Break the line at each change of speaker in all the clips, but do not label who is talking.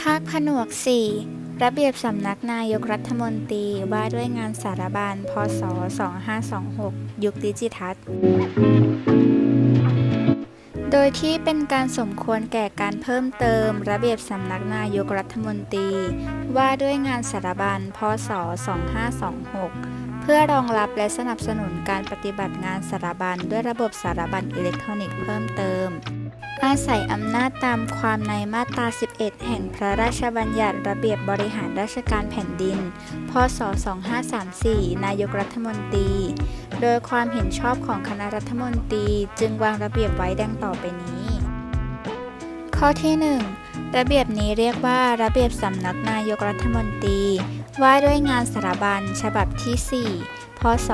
ภาคผนวก 4 ระเบียบสำนักนายกรัฐมนตรีว่าด้วยงานสารบาลพศ 2526 ยุคดิจิทัลโดยที่เป็นการสมควรแก่การเพิ่มเติมระเบียบสำนักนายกรัฐมนตรี ว่าด้วยงานสารบัญพศ 2526 พื่อรองรับและสนับสนุนการปฏิบัติงานสารบัญด้วยระบบสารบัญอิเล็กทรอนิกส์เพิ่มเติม อาศัยอำนาจตามความในมาตรา 11 แห่งพระราชบัญญัติระเบียบบริหารราชการแผ่นดิน พศ 2534 นายกรัฐมนตรี โดยความเห็นชอบของคณะรัฐมนตรีจึงวางระเบียบไว้ดังต่อไปนี้ ข้อที่ 1 ระเบียบนี้เรียกว่าระเบียบสำนักนายกรัฐมนตรี ว่าด้วยงานสารบัญฉบับที่ 4 พศ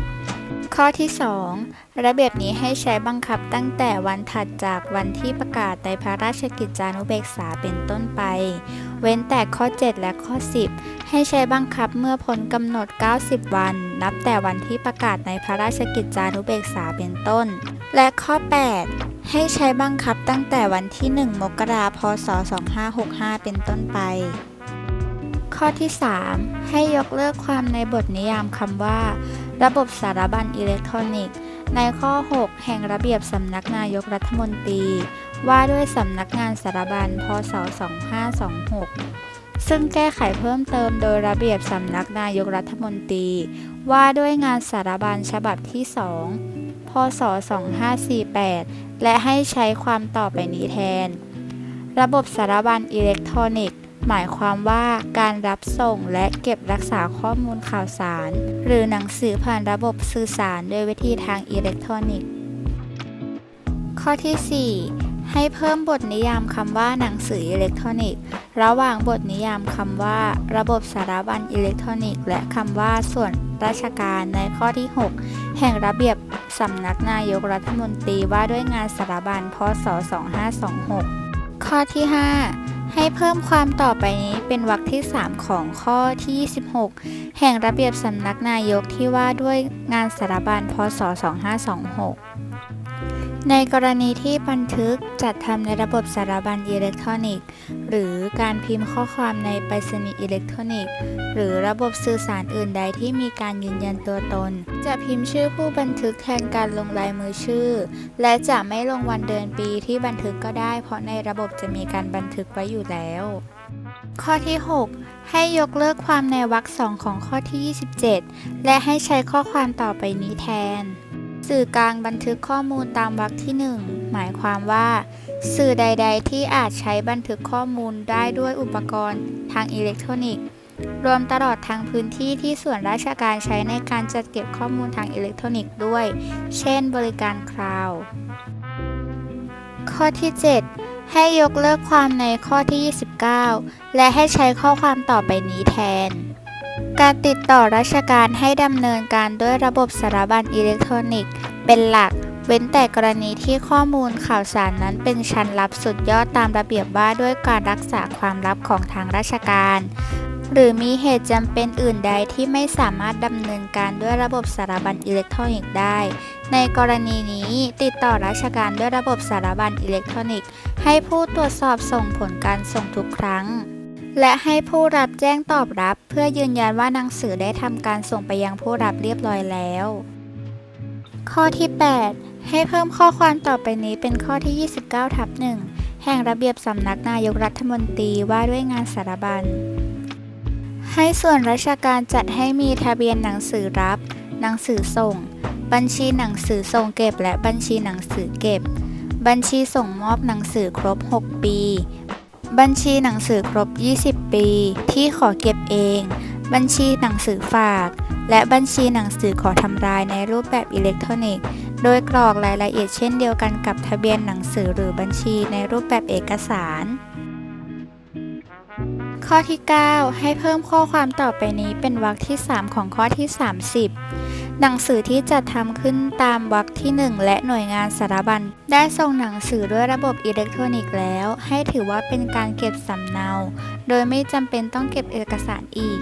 2564 ข้อที่ 2 ระเบียบนี้ให้ใช้บังคับตั้งแต่วันถัดจากวันที่ประกาศในพระราชกิจจานุเบกษาเป็นต้นไป เว้นแต่ข้อ 7 และข้อ 10 ให้ใช้บังคับเมื่อพ้นกำหนด 90 วัน นับแต่วันที่ประกาศในพระราชกิจจานุเบกษาเป็นต้น และข้อ 8ให้ใช้บังคับตั้งแต่วันที่ 1 มกราคม พศ 2565 เป็นต้นไป ข้อที่ 3 ให้ยกเลิกความในบทนิยามคำว่า ระบบสารบัญอิเล็กทรอนิกส์ในข้อ 6 แห่งระเบียบสำนักนายกรัฐมนตรี ว่าด้วยสำนักงานสารบัญพศ 2526 ซึ่งแก้ไขเพิ่มเติมโดยระเบียบสำนักนายกรัฐมนตรี ว่าด้วยงานสารบัญฉบับที่ 2 พศ 2548 และให้ใช้ความต่อไปนี้แทน ระบบสารบัญอิเล็กทรอนิกส์ หมายความว่าการรับส่งและเก็บรักษาข้อมูลข่าวสาร หรือหนังสือผ่านระบบสื่อสารโดยวิธีทางอิเล็กทรอนิกส์ ข้อที่ 4 ให้เพิ่มบทนิยามคำว่าหนังสืออิเล็กทรอนิกส์ ระหว่างบทนิยามคำว่า ระบบสารบัญอิเล็กทรอนิกส์และคำว่าส่วนราชการในข้อที่ 6 แห่งระเบียบสำนักนายกรัฐมนตรีว่าด้วยงานสารบัญพศ 2526 ข้อที่ 5 ให้เพิ่มความต่อไปนี้เป็นวรรคที่ 3 ของข้อที่ 26 แห่งระเบียบสำนักนายกที่ว่าด้วยงานสารบัญพศ 2526 ในกรณีที่บันทึกจัดทำในระบบสารบัญอิเล็กทรอนิกส์ หรือการพิมพ์ข้อความในไปรษณีย์อิเล็กทรอนิกส์ หรือระบบสื่อสารอื่นใดที่มีการยืนยันตัวตน จะพิมพ์ชื่อผู้บันทึกแทนการลงลายมือชื่อ และจะไม่ลงวันเดือนปีที่บันทึกก็ได้ เพราะในระบบจะมีการบันทึกไว้อยู่แล้ว ข้อที่ 6 ให้ยกเลิกความในวรรคสองของข้อที่ 27 และให้ใช้ข้อความต่อไปนี้แทน สื่อกลางบันทึกข้อมูลตามวรรคที่ 1 หมายความว่า สื่อใด ๆ ที่อาจใช้บันทึกข้อมูลได้ด้วยอุปกรณ์ทางอิเล็กทรอนิกส์ รวมตลอดทางพื้นที่ที่ส่วนราชการใช้ในการจัดเก็บข้อมูลทางอิเล็กทรอนิกส์ด้วย เช่น บริการคลาวด์ข้อที่ 7 ให้ยกเลิกความในข้อที่ 29 และให้ใช้ข้อความต่อไปนี้แทน การติดต่อราชการให้ดำเนินการด้วยระบบสารบัญอิเล็กทรอนิกส์ เป็นหลัก เว้นแต่กรณีที่ข้อมูลข่าวสารนั้นเป็นชั้นลับสุดยอดตามระเบียบว่าด้วยการรักษาความลับของทางราชการ หรือมีเหตุจำเป็นอื่นใดที่ไม่สามารถดำเนินการด้วยระบบสารบัญอิเล็กทรอนิกส์ได้ ในกรณีนี้ติดต่อราชการด้วยระบบสารบัญอิเล็กทรอนิกส์ ให้ผู้ตรวจสอบส่งผลการส่งทุกครั้งและให้ผู้รับแจ้งตอบรับ เพื่อยืนยันว่าหนังสือได้ทำการส่งไปยังผู้รับเรียบร้อยแล้ว ข้อที่ 8 ให้เพิ่มข้อความต่อไปนี้เป็นข้อที่ 29ทับ1แห่งระเบียบสำนักนายกรัฐมนตรีว่าด้วยงานสารบัญ ให้ส่วนราชการจัดให้มีทะเบียนหนังสือรับ หนังสือส่ง บัญชีหนังสือส่งเก็บ และบัญชีหนังสือเก็บ บัญชีส่งมอบหนังสือครบ 6 ปี บัญชีหนังสือครบ 20 ปี ที่ขอเก็บเอง บัญชีหนังสือฝาก และบัญชีหนังสือขอทำรายในรูปแบบอิเล็กทรอนิกส์ โดยกรอกรายละเอียดเช่นเดียวกันกับทะเบียนหนังสือหรือบัญชีในรูปแบบเอกสาร ข้อที่ 9 ให้เพิ่มข้อความต่อไปนี้เป็นวรรคที่ 3 ของข้อที่ 30หนังสือที่จัดทำขึ้นตามวรรคที่ 1 และหน่วยงานสารบัญ ได้ส่งหนังสือด้วยระบบอิเล็กทรอนิกส์แล้ว ให้ถือว่าเป็นการเก็บสำเนา โดยไม่จำเป็นต้องเก็บเอกสารอีก